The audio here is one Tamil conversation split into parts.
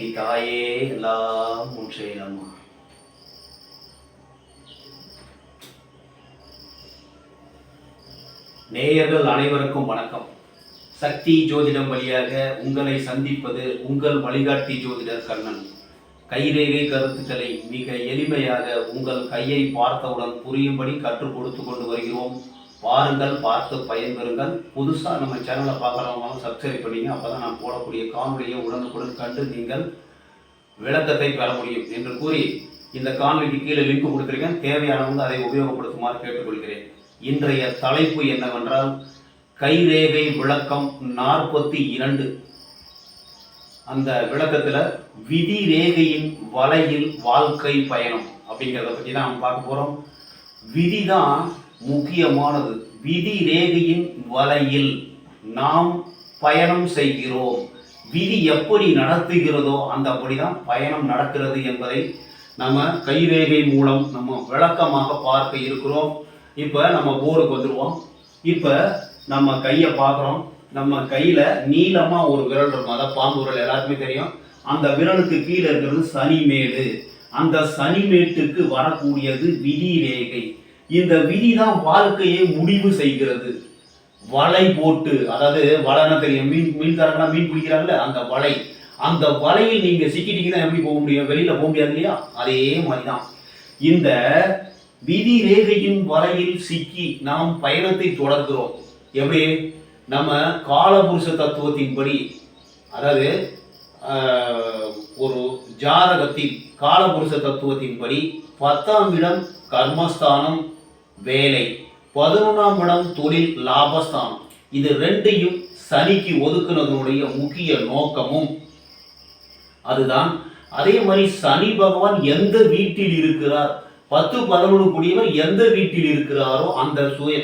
சக்தி தாயே எல்லாம் ஒன்றே நம்ம நேயர்கள் அனைவருக்கும் வணக்கம். சக்தி ஜோதிடம் வழியாக உங்களை சந்திப்பது உங்கள் வழிகாட்டி ஜோதிடர் கண்ணன். கைரேகை கருத்துக்களை மிக எளிமையாக உங்கள் கையை பார்த்தவுடன் புரியும்படி கற்றுக் கொடுத்து கொண்டு வருகிறோம். பாருங்கள் பார்த்து பயன்பெறுங்கள். புதுசாக நம்ம சேனலை பார்க்குறவங்களும் சப்ஸ்கிரைப் பண்ணிங்க அப்போ தான் நான் போடக்கூடிய காணொலியை உடனுக்குடன் கண்டு நீங்கள் விளக்கத்தை பெற முடியும் என்று கூறி இந்த காணொலிக்கு கீழே லிங்க் கொடுத்துருக்கேன். தேவையானவங்க அதை உபயோகப்படுத்துமாறு கேட்டுக்கொள்கிறேன். இன்றைய தலைப்பு என்னவென்றால் கைரேகை விளக்கம் நாற்பத்தி இரண்டு. அந்த விளக்கத்தில் விதி ரேகையின் வலையில் வாழ்க்கை பயணம் அப்படிங்கிறத பற்றி தான் நம்ம பார்க்க போகிறோம் விதி தான் முக்கியமானது. விதி ரேகையின் வலையில் நாம் பயணம் செய்கிறோம். விதி எப்படி நடத்துகிறதோ அந்தபடி தான் பயணம் நடக்கிறது என்பதை நம்ம கைரேகை மூலம் நம்ம விளக்கமாக பார்க்க இருக்கிறோம். இப்போ நம்ம போருக்கு வந்துடுவோம் இப்போ நம்ம கையை பார்க்குறோம். நம்ம கையில் நீளமாக ஒரு விரல் இருக்கும். அதான் பாம்பு விரல் எல்லாருக்குமே தெரியும். அந்த விரலுக்கு கீழே இருக்கிறது சனிமேடு. அந்த சனிமேட்டுக்கு வரக்கூடியது விதி ரேகை இந்த விதி தான் வாழ்க்கையை முடிவு செய்கிறது. வலை போட்டு அதாவது வலைன்னா தெரியும்? மீன் மீன்காரங்களாம் மீன் பிடிக்கிறாங்கல்ல அந்த வலை. அந்த வலையில் நீங்க சிக்கிட்டீங்கன்னா எப்படி போக முடியும்? வெளியில போக முடியாது இல்லையா? அதே மாதிரி தான் இந்த விதி ரேகையின் வலையில் சிக்கி நாம் பயணத்தை தொடர்கிறோம். எப்படி? நம்ம காலபுருஷ தத்துவத்தின்படி. அதாவது ஒரு ஜாதகத்தின் காலபுருஷ தத்துவத்தின்படி பத்தாம் இடம் கர்மஸ்தானம் வேலை. பதினொன்றாம் இடம் தொழில் லாபஸ்தானம். இது ரெண்டையும் சனிக்கு ஒதுக்குனதனுடைய முக்கிய நோக்கமும் அதுதான். அதே மாதிரி சனி பகவான் எந்த வீட்டில் இருக்கிறார்? பத்து பதினொன்று கூடியவர் எந்த வீட்டில் இருக்கிறாரோ அந்த சுய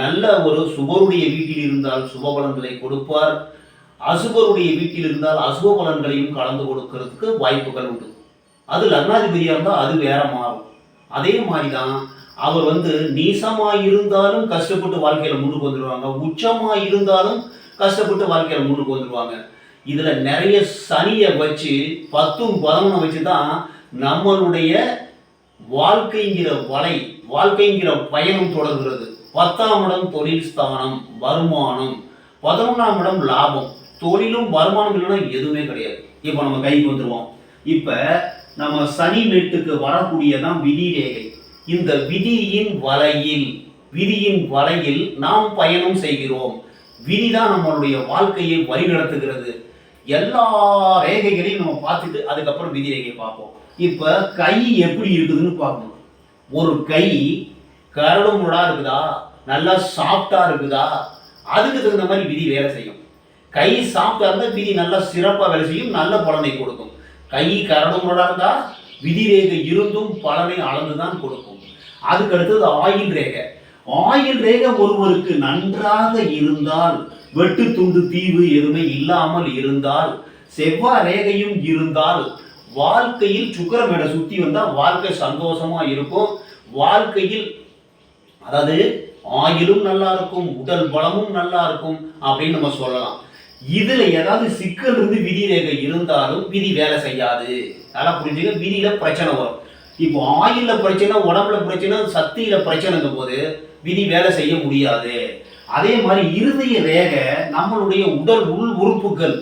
நல்ல ஒரு சுபருடைய வீட்டில் இருந்தால் சுபபலன்களை கொடுப்பார். அசுபருடைய வீட்டில் இருந்தால் அசுப பலன்களையும் கலந்து கொடுக்கறதுக்கு வாய்ப்புகள் உண்டு. அது லக்னாதிபதியாக இருந்தால் அது வேற மாறும். அதே மாதிரி தான் அவர் வந்து நீசமாக இருந்தாலும் கஷ்டப்பட்டு வாழ்க்கையில் முன்னுக்கு வந்துடுவாங்க உச்சமாக இருந்தாலும் கஷ்டப்பட்டு வாழ்க்கையில் முன்னுக்கு வந்துடுவாங்க இதில் நிறைய சனியை வச்சு பத்தும் பதமும் வச்சு தான் நம்மளுடைய வாழ்க்கைங்கிற வலை வாழ்க்கைங்கிற பயணம் தொடர்கிறது. பத்தாம் இடம் தொழில் ஸ்தானம் வருமானம். பதினொன்றாம் இடம் லாபம். தொழிலும் வருமானம் இல்லைன்னா எதுவுமே கிடையாது. இப்போ நம்ம கைக்கு வந்துடுவோம் இப்போ நம்ம சனி நெட்டுக்கு வரக்கூடியதான் விதி ரேகை. இந்த விதியின் வலையில் விதியின் வலையில் நாம் பயணம் செய்கிறோம். விதிதான் நம்மளுடைய வாழ்க்கையை வழிநடத்துகிறது. எல்லா ரேகைகளையும் நம்ம பார்த்துட்டு அதுக்கப்புறம் விதி ரேகையை பார்ப்போம். இப்போ கை எப்படி இருக்குதுன்னு பார்க்கணும். ஒரு கை கரடு முரடா இருக்குதா? நல்லா சாஃப்டா இருக்குதா? அதுக்கு தகுந்த மாதிரி விதி வேலை செய்யும். கை சாஃப்டா இருந்தால் விதி நல்லா சிறப்பாக வேலை செய்யும் நல்ல பலனை கொடுக்கும். கை கரடு முரடா இருந்தால் விதி ரேகை இருந்தும் பலனை அளந்து தான் கொடுக்கும். அதுக்கு அடுத்தது ஆயில் ரேகை. ஆயில் ரேகை ஒருவருக்கு நன்றாக இருந்தால் வெட்டு துண்டு தீவு எதுவுமே இல்லாமல் இருந்தால் செவ்வாய் ரேகையும் இருந்தால் வாழ்க்கையில் சுக்கரமேடை சுத்தி வந்தால் வாழ்க்கை சந்தோஷமா இருக்கும். வாழ்க்கையில் அதாவது ஆயிலும் நல்லா இருக்கும் உடல் பலமும் நல்லா இருக்கும் அப்படின்னு நம்ம சொல்லலாம். இதுல ஏதாவது சிக்கல் இருந்து விதி ரேகை இருந்தாலும் விதி வேலை செய்யாது. நல்லா புரிஞ்சுக்க? விதியில பிரச்சனை வரும். இப்போ ஆயில பிரச்சனை உடம்புல பிரச்சனை சக்தியில பிரச்சனைங்கும் போது விதி வேலை செய்ய முடியாது. அதே மாதிரி இருதய ரேகை நம்மளுடைய உடல் உள் உறுப்புகள்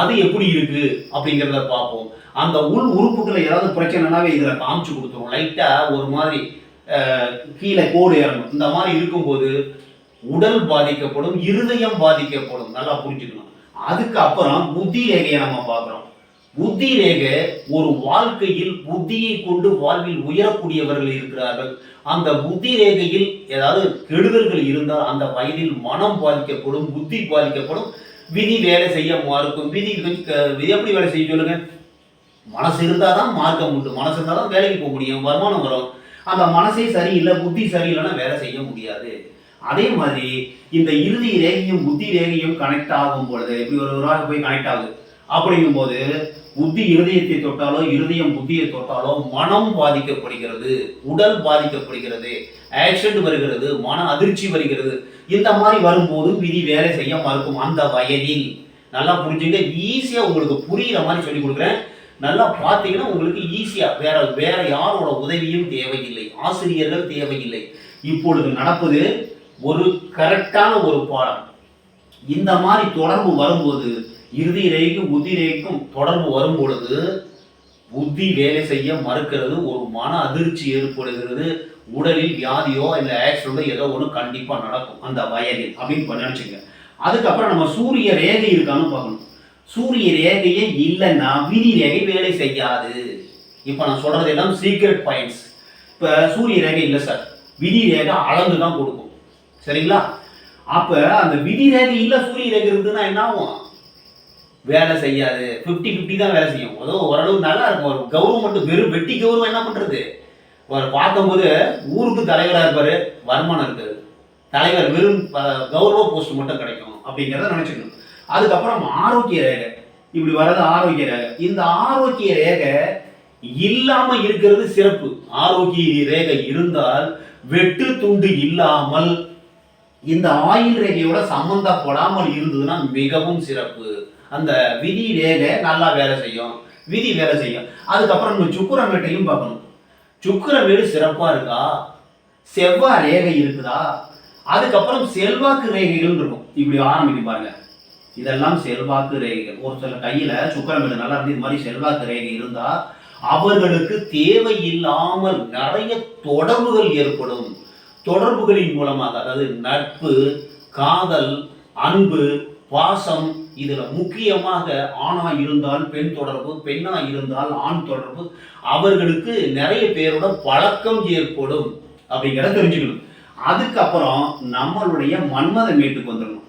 அது எப்படி இருக்கு அப்படிங்கிறத பார்ப்போம். அந்த உள் உறுப்புகளை ஏதாவது பிரச்சனைனாவே இதில் காமிச்சு கொடுத்துரும். லைட்டா ஒரு மாதிரி கீழே கோடு இறங்கும். இந்த மாதிரி இருக்கும்போது உடல் பாதிக்கப்படும் இருதயம் பாதிக்கப்படும். நல்லா புரிஞ்சுக்கணும். அதுக்கப்புறம் புத்தி ரேகையை நம்ம பார்க்குறோம். புத்தி ரேகை ஒரு வாழ்க்கையில் புத்தியை கொண்டு வாழ்வில் உயரக்கூடியவர்கள் இருக்கிறார்கள். அந்த புத்தி ரேகையில் ஏதாவது கெடுதல்கள் இருந்தால் அந்த வயதில் மனம் பாதிக்கப்படும் புத்தி பாதிக்கப்படும் விதி வேலை செய்ய மாறுக்கும் விதி விதி எப்படி வேலை செய்ய சொல்லுங்க? மனசு இருந்தால் தான் மார்க்கம் உண்டு. மனசு இருந்தால் தான் வேலைக்கு போக முடியும். வருமானம் வரும். அந்த மனசே சரியில்லை புத்தி சரியில்லைன்னா வேலை செய்ய முடியாது. அதே மாதிரி இந்த இறுதி ரேகையும் புத்தி ரேகையும் கனெக்ட் ஆகும் பொழுது இப்படி ஒரு ஒரு போய் கனெக்ட் ஆகுது. அப்படிங்கும்போது புத்தி இருதயத்தை தொட்டாலோ இருதயம் புத்தியை தொட்டாலோ மனம் பாதிக்கப்படுகிறது உடல் பாதிக்கப்படுகிறது ஆக்சிடென்ட் வருகிறது மன அதிர்ச்சி வருகிறது. இந்த மாதிரி வரும்போது விதி வேலை செய்ய மறுக்கும் அந்த வயதில். நல்லா புரிஞ்சுங்க ஈஸியாக உங்களுக்கு புரியுற மாதிரி சொல்லி கொடுக்குறேன். நல்லா பார்த்தீங்கன்னா உங்களுக்கு ஈஸியா வேற வேற யாரோட உதவியும் தேவையில்லை. ஆசிரியர்கள் தேவையில்லை. இப்பொழுது நடப்பது ஒரு கரெக்டான ஒரு பாடம். இந்த மாதிரி தொடர்பு வரும்போது இறுதி ரேகைக்கும் புத்தி தொடர்பு வரும் பொழுது புத்தி வேலை செய்ய மறுக்கிறது ஒரு மன அதிர்ச்சி ஏற்படுகிறது உடலில் வியாதியோ இல்லை ஆக்சிடென்டோ ஏதோ ஒன்று கண்டிப்பாக நடக்கும் அந்த வயலில் அப்படின்னு நினச்சிங்க அதுக்கப்புறம் நம்ம சூரிய ரேகை இருக்கான்னு பார்க்கணும். சூரிய ரேகையே இல்லைன்னா விதி ரேகை வேலை செய்யாது. இப்போ நான் சொல்கிறது எல்லாம் சீக்ரெட் பாயிண்ட்ஸ் இப்போ சூரிய ரேகை இல்லை சார் விதி ரேகை அளந்து தான் கொடுக்கும். சரிங்களா? அப்போ அந்த விதி ரேகை இல்லை சூரிய ரேகை இருந்ததுன்னா என்ன ஆகும்? வேலை செய்யாது. ஃபிஃப்டி ஃபிஃப்டி தான் வேலை செய்யும். ஏதோ ஓரளவு நல்லா இருக்கும். ஒரு கவர்மெண்ட் வெறும் வெட்டி கௌரவம் என்ன பண்ணுறது அவர் பார்க்கும்போது ஊருக்கு தலைவராக இருப்பார் வருமானம் இருக்காது. தலைவர் வெறும் ப- கௌரவ போஸ்ட் மட்டும் கிடைக்கும் அப்படிங்கிறத நினச்சிக்கணும். அதுக்கப்புறம் ஆரோக்கிய ரேகை. இப்படி வர்றது ஆரோக்கிய ரேகை. இந்த ஆரோக்கிய ரேகை இல்லாம இருக்கிறது சிறப்பு. ஆரோக்கிய ரேகை இருந்தால் வெட்டு துண்டு இல்லாமல் இந்த ஆயில் ரேகையோட சம்பந்தப்படாமல் இருந்ததுன்னா மிகவும் சிறப்பு. அந்த விதி ரேகை நல்லா வேலை செய்யும். விதி வேலை செய்யும். அதுக்கப்புறம் நம்ம சுக்குரமேட்டையும் பார்க்கணும். சுக்கிரமேடு சிறப்பாக இருக்கா? செவ்வாய் ரேகை இருக்குதா? அதுக்கப்புறம் செல்வாக்கு ரேகைகள் இருக்கும். இப்படி ஆரம்பிக்கும் பாருங்க. இதெல்லாம் செல்வாக்கு ரேகைகள். ஒரு சில கையில சுக்கிரமேடு நல்லா இருந்து இது மாதிரி செல்வாக்கு ரேகை இருந்தால் அவர்களுக்கு தேவையில்லாமல் நிறைய தொடர்புகள் ஏற்படும். தொடர்புகளின் மூலமாக அதாவது நட்பு காதல் அன்பு பாசம் இதுல முக்கியமாக ஆணா இருந்தால் பெண் தொடர்பு பெண்ணா இருந்தால் ஆண் தொடர்பு. அவர்களுக்கு நிறைய பேரோட பழக்கம் ஏற்படும் அப்படிங்கிறத தெரிஞ்சுக்கணும். அதுக்கப்புறம் நம்மளுடைய மன்மத மேட்டுக்கு வந்துடணும்.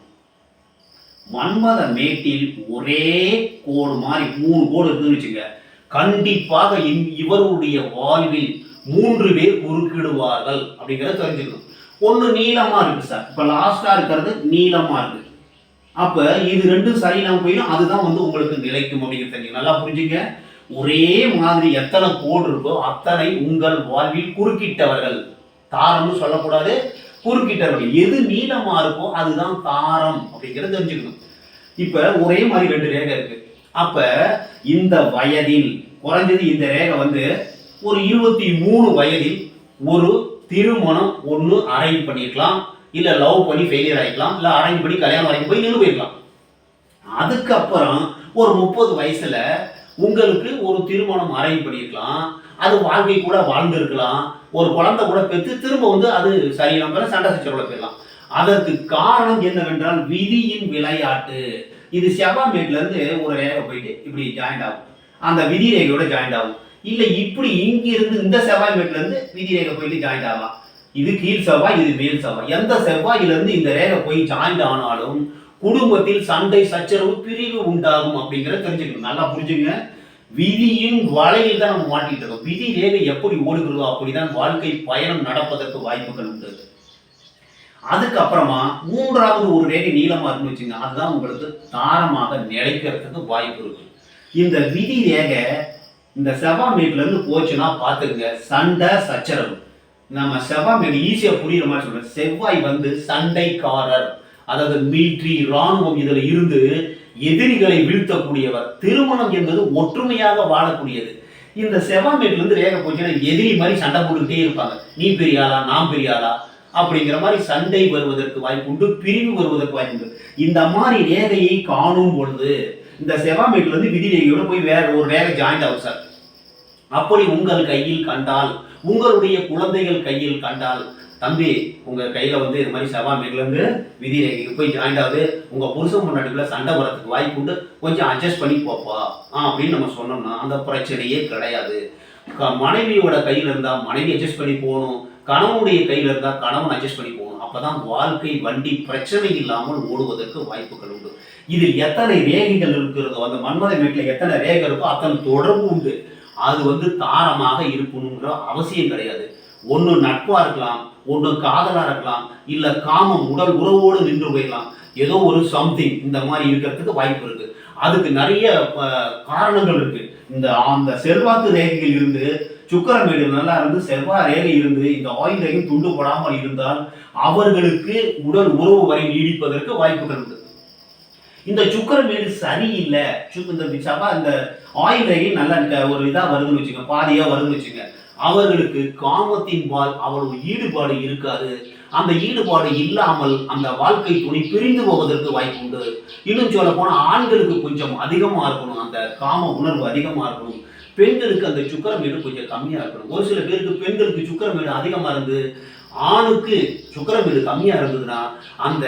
மன்மத மேட்டில் ஒரே கோடு மாதிரி மூணு கோடு இருக்குன்னு வச்சுங்க கண்டிப்பாக இவருடைய வாழ்வில் மூன்று பேர் குறுக்கிடுவார்கள் அப்படிங்கிறத தெரிஞ்சுக்கணும். ஒன்று நீளமாக இருக்கு சார். இப்போ லாஸ்ட்டாக இருக்கிறது நீளமாக இருக்கு. அப்போ இது ரெண்டும் சரியில்லாமல் போயிடும். அதுதான் வந்து உங்களுக்கு நிலைக்கும் அப்படிங்கிறது தெரியும் நல்லா புரிஞ்சுங்க. ஒரே மாதிரி எத்தனை கோடு இருக்கோ அத்தனை உங்கள் வாழ்வில் குறுக்கிட்டவர்கள். தாரம்னு சொல்லக்கூடாது. குறுக்கிட்டவர்கள். எது நீளமாக இருக்கோ அதுதான் தாரம் அப்படிங்கிறத தெரிஞ்சுக்கணும். இப்போ ஒரே மாதிரி ரெண்டு ரேகை இருக்கு. அப்போ இந்த வயதில் குறைஞ்சது இந்த ரேகை வந்து ஒரு இருபத்தி மூணு வயதில் ஒரு திருமணம் ஒன்று அரேஞ்ச் பண்ணியிருக்கலாம் இல்லை லவ் பண்ணி ஃபெயிலியர் ஆகிக்கலாம் இல்லை அரேஞ்ச் பண்ணி கல்யாணம் வரைக்கும் போய் நின்று போயிடலாம். அதுக்கப்புறம் ஒரு முப்பது வயசில் உங்களுக்கு ஒரு திருமணம் அரேஞ்ச் பண்ணியிருக்கலாம். அது வாழ்க்கை கூட வாழ்ந்திருக்கலாம். ஒரு குழந்தை கூட பெற்று திரும்ப வந்து அது சரியில்லாம சண்டை சச்சரவுல போயிடலாம். அதற்கு காரணம் என்னவென்றால் விதியின் விளையாட்டு. இது செவ்வாமேட்லேருந்து ஒரு ரேகை போயிட்டு இப்படி ஜாயிண்ட் ஆகும். அந்த விதி ரேகையோட ஜாயிண்ட் ஆகும். இல்லை இப்படி இங்கிருந்து இந்த செவ்வாய் மேட்ல விதி ரேகை போயிட்டு ஜாயிண்ட் ஆகலாம். இது கீழ் செவ்வாய் இது மேல் செவ்வாய். எந்த செவ்வாயிலிருந்து இந்த ரேகை போய் ஜாயிண்ட் ஆனாலும் குடும்பத்தில் சண்டை சச்சரவு பிரிவு உண்டாகும் அப்படிங்கிறத தெரிஞ்சுக்கணும். நல்லா புரிஞ்சுங்க விதியின் வலையில் தான் நம்ம மாட்டிட்டு இருக்கோம். விதி ரேகை எப்படி ஓடுகிறதோ அப்படிதான் வாழ்க்கை பயணம் நடப்பதற்கு வாய்ப்புகள் உண்டு. அதுக்கப்புறமா மூன்றாவது ஒரு ரேகை நீளமாக இருக்குன்னு வச்சுங்க அதுதான் உங்களுக்கு தாரமாக நிலைக்கிறதுக்கு வாய்ப்பு இருக்கு. இந்த விதி ரேகை இந்த செவ்வாய் மீட்லேருந்து போச்சுன்னா பார்த்துக்குங்க. சண்டை சச்சரவு. நம்ம செவ்வாய் மேட் ஈஸியாக புரியுற மாதிரி சொல்கிறேன் செவ்வாய் வந்து சண்டைக்காரர். அதாவது மிலிட்ரி ராணுவம் இதில் இருந்து எதிரிகளை வீழ்த்தக்கூடியவர். திருமணம் என்பது ஒற்றுமையாக வாழக்கூடியது. இந்த செவ்வாய் மேட்ல வேக போச்சுன்னா எதிரி மாதிரி சண்டை போட்டுக்கிட்டே இருப்பாங்க. நீ பெரிய ஆளா நான் பெரிய ஆளா? அப்படிங்கிற மாதிரி சண்டை வருவதற்கு வாய்ப்பு உண்டு பிரிவு வருவதற்கு வாய்ப்பு உண்டு. இந்த மாதிரி ரேகையை காணும் பொழுது இந்த செவ்வாமேட்ல இருந்து விதி ரேகையோட போய் வேற ஒரு ரேகை ஜாயிண்ட் ஆகும் சார். அப்படி உங்கள் கையில் கண்டால் உங்களுடைய குழந்தைகள் கையில் கண்டால் தம்பி உங்க கையில வந்து இது மாதிரி செவ்வாமேட்ல இருந்து விதி ரேகைக்கு போய் ஜாயிண்ட் ஆகுது. உங்க புருஷன் முன்னாடிக்குள்ள சண்டை வரத்துக்கு வாய்ப்பு உண்டு. கொஞ்சம் அட்ஜஸ்ட் பண்ணி போப்பா. ஆ அப்படின்னு நம்ம சொன்னோம்னா அந்த பிரச்சனையே கிடையாது. க- மனைவியோட கையில இருந்தா மனைவி அட்ஜஸ்ட் பண்ணி போகணும். கணவனுடைய கையில இருந்தா கணவன் அட்ஜஸ்ட் பண்ணி போகணும். அப்பதான் வாழ்க்கை வண்டி பிரச்சனை இல்லாமல் ஓடுவதற்கு வாய்ப்புகள் உண்டு. இதில் எத்தனை ரேகைகள் இருக்கிறதோ அந்த மன்மத வீட்டில் எத்தனை ரேகை இருக்கோ அத்தனை தொடர்பு உண்டு. அது வந்து தாரமாக இருக்கணுங்கிற அவசியம் கிடையாது. ஒன்று நட்பாக இருக்கலாம் ஒன்று காதலாக இருக்கலாம் இல்லை காமம் உடல் உறவோடு நின்று போயிடலாம். ஏதோ ஒரு சம்திங் இந்த மாதிரி இருக்கிறதுக்கு வாய்ப்பு இருக்குது அதுக்கு நிறைய காரணங்கள் இருக்குது இந்த அந்த செல்வாக்கு ரேகையில் இருந்து சுக்கரமேடு நல்லா இருந்து செவ்வாய் ரேகை இருந்து இந்த ஆயில் ரேகை துண்டு போடாமல் இருந்தால் அவர்களுக்கு உடல் உறவு வரை நீடிப்பதற்கு வாய்ப்புகள் உண்டு. இந்த சுக்கரமேடு சரியில்லை. இந்த சபா இந்த ஆயில் ரேகை நல்லா இருக்க ஒரு இதாக வருதுன்னு வச்சுங்க பாதியாக வருதுன்னு வச்சுங்க அவர்களுக்கு காமத்தின் பால் அவ்வளவு ஈடுபாடு இருக்காது. அந்த ஈடுபாடு இல்லாமல் அந்த வாழ்க்கை துணை பிரிந்து போவதற்கு வாய்ப்பு உண்டு. இன்னும் சொல்ல போனால் ஆண்களுக்கு கொஞ்சம் அதிகமா இருக்கணும். அந்த காம உணர்வு அதிகமா இருக்கணும். பெண்களுக்கு அந்த சுக்கரமேடு கொஞ்சம் கம்மியா இருக்கணும். ஒரு சில பேருக்கு பெண்களுக்கு சுக்கரமேடு அதிகமா இருந்து ஆணுக்கு சுக்கரமேடு கம்மியா இருந்ததுன்னா அந்த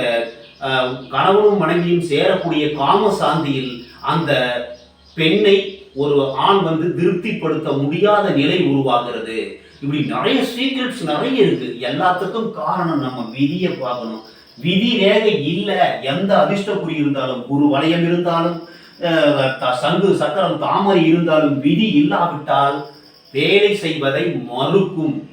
கணவனும் மனைவியும் சேரக்கூடிய காம சாந்தியில் அந்த பெண்ணை ஒரு ஆண் வந்து திருப்திப்படுத்த முடியாத நிலை உருவாகிறது. இப்படி நிறைய சீக்ரெட்ஸ் நிறைய இருக்கு. எல்லாத்துக்கும் காரணம் நம்ம விதியை பார்க்கணும். விதி ரேகை இல்லை. எந்த அதிர்ஷ்டக்குறி இருந்தாலும் குரு வளையம் இருந்தாலும் த- சங்கு சக்கரம் தாமரை இருந்தாலும் விதி இல்லாவிட்டால் வேலை செய்வதை மறுக்கும்.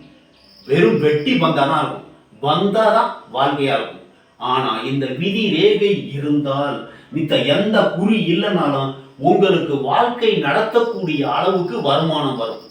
வெறும் வெட்டி பந்தாதான் இருக்கும். பந்தாதான் வாழ்க்கையா இருக்கும். ஆனா இந்த விதி ரேகை இருந்தால் மித்த எந்த குறி இல்லைனாலும் உங்களுக்கு வாழ்க்கை நடத்தக்கூடிய அளவுக்கு வருமானம் வரும்.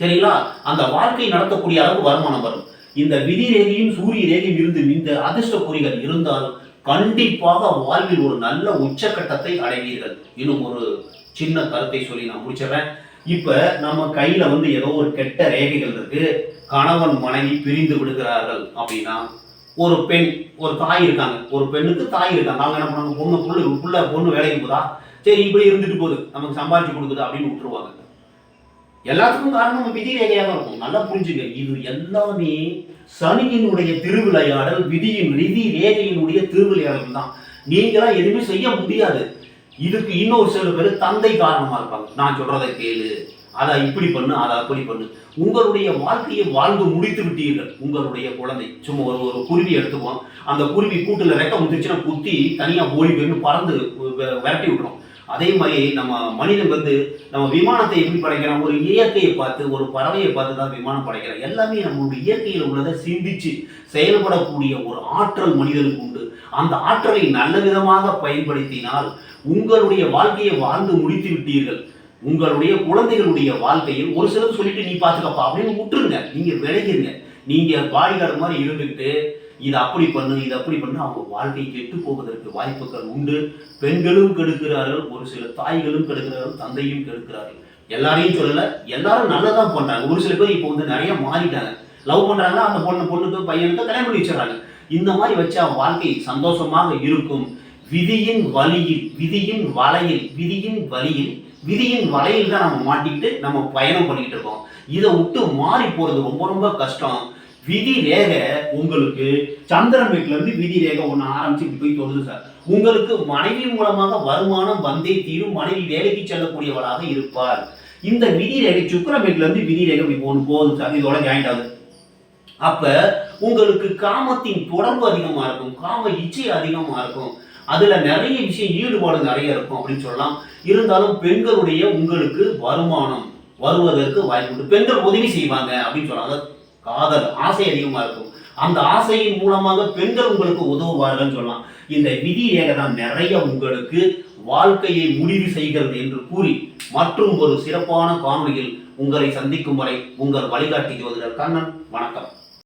சரிங்களா? அந்த வாழ்க்கை நடத்தக்கூடிய அளவு வருமானம் வரும். இந்த விதி ரேகையும் சூரிய ரேகையும் இருந்து இந்த அதிர்ஷ்ட குறிகள் இருந்தால் கண்டிப்பாக வாழ்வில் ஒரு நல்ல உச்சக்கட்டத்தை அடைவீர்கள். இன்னும் ஒரு சின்ன கருத்தை சொல்லி நான் முடிச்சிடுறேன். இப்ப நம்ம கையில வந்து ஏதோ ஒரு கெட்ட ரேகைகள் இருக்கு. கணவன் மனைவி பிரிந்து விடுகிறார்கள் அப்படின்னா ஒரு பெண் ஒரு தாய் இருக்காங்க. ஒரு பெண்ணுக்கு தாய் இருக்காங்க. அவங்க என்ன பண்ணுவாங்க? பொண்ணு புள்ள புள்ள பொண்ணு வேலைக்கு போதா? சரி இப்படி இருந்துட்டு போகுது. நமக்கு சம்பாதிச்சு கொடுக்குது அப்படின்னு விட்டுருவாங்க. எல்லாத்துக்கும் காரணம் நம்ம விதி ரேகையாக தான் இருக்கும். நல்லா புரிஞ்சுங்க. இது எல்லாமே சனியினுடைய திருவிளையாடல் விதியின் விதி ரேகையினுடைய திருவிளையாடல் தான். நீங்களாம் எதுவுமே செய்ய முடியாது. இதுக்கு இன்னொரு சில பேர் தந்தை காரணமாக இருப்பாங்க. நான் சொல்றதை கேளு. அதை இப்படி பண்ணு அதை அப்படி பண்ணு. உங்களுடைய வாழ்க்கையை வாழ்ந்து முடித்து விட்டீர்கள். உங்களுடைய குழந்தை. சும்மா ஒரு ஒரு குருவி எடுத்துக்குவோம். அந்த குருவி கூட்டுல ரெக்க முடிச்சுன்னா குத்தி தனியா ஓடி போயிருந்து பறந்து விரட்டி விட்டுரும். அதே மாதிரி நம்ம மனிதன் வந்து நம்ம விமானத்தை எப்படி படைக்கிறோம் ஒரு இயற்கையை பார்த்து ஒரு பறவையை பார்த்து தான் விமானம் படைக்கிறோம் எல்லாமே நம்மளுடைய இயற்கையில் உள்ளதை சிந்திச்சு செயல்படக்கூடிய ஒரு ஆற்றல் மனிதனுக்கு உண்டு. அந்த ஆற்றலை நல்ல விதமாக பயன்படுத்தினால் உங்களுடைய வாழ்க்கையை வாழ்ந்து முடித்து விட்டீர்கள். உங்களுடைய குழந்தைகளுடைய வாழ்க்கையில் ஒரு சிலர் சொல்லிட்டு நீ பாத்துக்கப்பா அப்படின்னு விட்டுருங்க. நீங்க விளையிருங்க நீங்க பாடிகார்டு மாதிரி இருந்துட்டு இதை அப்படி பண்ணு இதை அப்படி பண்ணு அவங்க வாழ்க்கை கெட்டு போவதற்கு வாய்ப்புகள் உண்டு. பெண்களும் கெடுக்கிறார்கள் ஒரு சில தாய்களும் கெடுக்கிறார்கள் தந்தையும் கெடுக்கிறார்கள். எல்லாரையும் சொல்லல எல்லாரும் நல்லதான் பண்றாங்க. ஒரு சில பேர் இப்போ வந்து நிறைய மாறிட்டாங்க. லவ் பண்றாங்க அந்த பொண்ணு பொண்ணுக்கு பையனுக்கு கல்யாணம் பண்ணி வச்சிடறாங்க. இந்த மாதிரி வச்சா வாழ்க்கை சந்தோஷமாக இருக்கும். விதியின் வழியில் விதியின் வலையில் விதியின் வழியில் விதியின் வலையில் தான் நம்ம மாட்டிக்கிட்டு நம்ம பயணம் பண்ணிக்கிட்டு இருக்கோம். இதை விட்டு மாறி போறது ரொம்ப ரொம்ப கஷ்டம். விதி ரேகை உங்களுக்கு சந்திரன் வீட்டிலேருந்து விதி ரேகை ஒன்று ஆரம்பிச்சு இப்படி போய் தொடுது சார். உங்களுக்கு மனைவி மூலமாக வருமானம் வந்தே தீரும் மனைவி வேலைக்கு செல்லக்கூடியவளாக இருப்பார் இந்த விதி ரேகை சுக்கர வீட்டிலேருந்து விதி ரேகை இப்படி ஒன்று போகுது சார். இதோட ஜாயிண்ட் ஆகுது. அப்போ உங்களுக்கு காமத்தின் தொடர்பு அதிகமா இருக்கும் காம இச்சை அதிகமா இருக்கும். அதுல நிறைய விஷயம் ஈடுபாடு நிறைய இருக்கும் அப்படின்னு சொல்லலாம். இருந்தாலும் பெண்களுடைய உங்களுக்கு வருமானம் வருவதற்கு வாய்ப்பு உண்டு. பெண்கள் உதவி செய்வாங்க அப்படின்னு சொல்லலாம். காதல் ஆசை அதிகமா இருக்கும். அந்த ஆசையின் மூலமாக பெண்கள் உங்களுக்கு உதவுவார்கள்னு சொல்லலாம். இந்த விதி ரேகை தான் நிறைய உங்களுக்கு வாழ்க்கையை முடிவு செய்கிறது என்று கூறி மற்றும் ஒரு சிறப்பான காணொலியில் உங்களை சந்திக்கும் வரை உங்கள் வழிகாட்டி ஜோதிடர் கண்ணன். வணக்கம்.